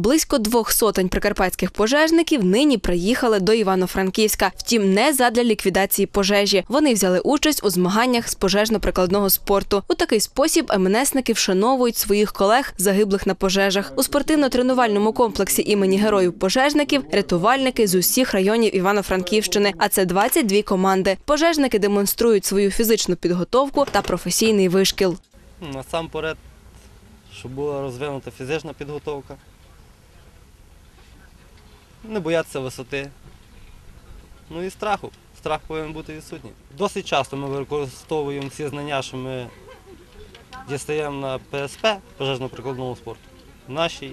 Близько двох сотень прикарпатських пожежників нині приїхали до Івано-Франківська. Втім, не задля ліквідації пожежі. Вони взяли участь у змаганнях з пожежно-прикладного спорту. У такий спосіб МНСники вшановують своїх колег, загиблих на пожежах. У спортивно-тренувальному комплексі імені героїв пожежників рятувальники з усіх районів Івано-Франківщини. А це 22 команди. Пожежники демонструють свою фізичну підготовку та професійний вишкіл. Насамперед, щоб була розвинута фізична підготовка. Не боятися висоти. Ну і страху. Страх повинен бути відсутній. Досить часто ми використовуємо ці знання, що ми дістаємо на ПСП пожежно-прикладному спорту в нашій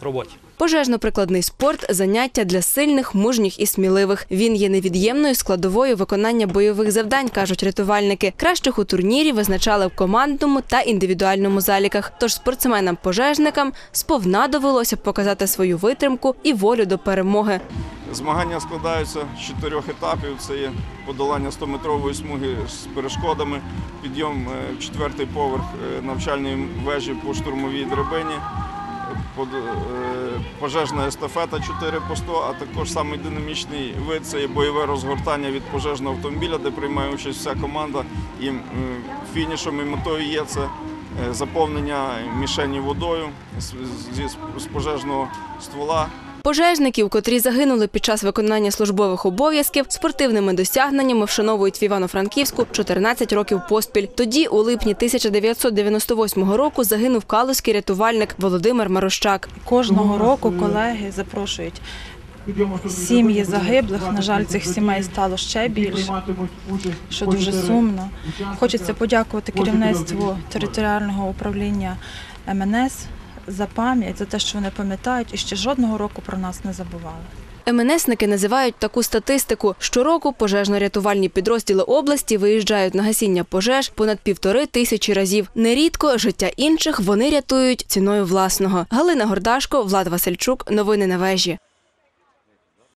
роботі. Пожежно-прикладний спорт заняття для сильних, мужніх і сміливих. Він є невід'ємною складовою виконання бойових завдань, кажуть рятувальники. Кращих у турнірі визначали в командному та індивідуальному заліках. Тож спортсменам-пожежникам сповна довелося показати свою витримку і волю до перемоги. Змагання складаються з чотирьох етапів. Це є подолання 100-метрової смуги з перешкодами, підйом е, в четвертий поверх е, навчальної вежі по штурмовій драбині, пожежна естафета 4 по 100, а також самий динамічний вид це є бойове розгортання від пожежного автомобіля, де приймає участь вся команда. І фінішом і метою є це е, заповнення мішені водою з пожежного ствола. Пожежників, котрі загинули під час виконання службових обов'язків, спортивними досягненнями вшановують в Івано-Франківську 14 років поспіль. Тоді, у липні 1998 року, загинув калузький рятувальник Володимир Марощак. Кожного року колеги запрошують сім'ї загиблих. На жаль, цих сімей стало ще більше, що дуже сумно. Хочеться подякувати керівництву територіального управління МНС за пам'ять, за те, що вони пам'ятають і ще жодного року про нас не забували. МНСники називають таку статистику. Щороку пожежно-рятувальні підрозділи області виїжджають на гасіння пожеж понад півтори тисячі разів. Нерідко життя інших вони рятують ціною власного. Галина Гордашко, Влад Васильчук. Новини на вежі.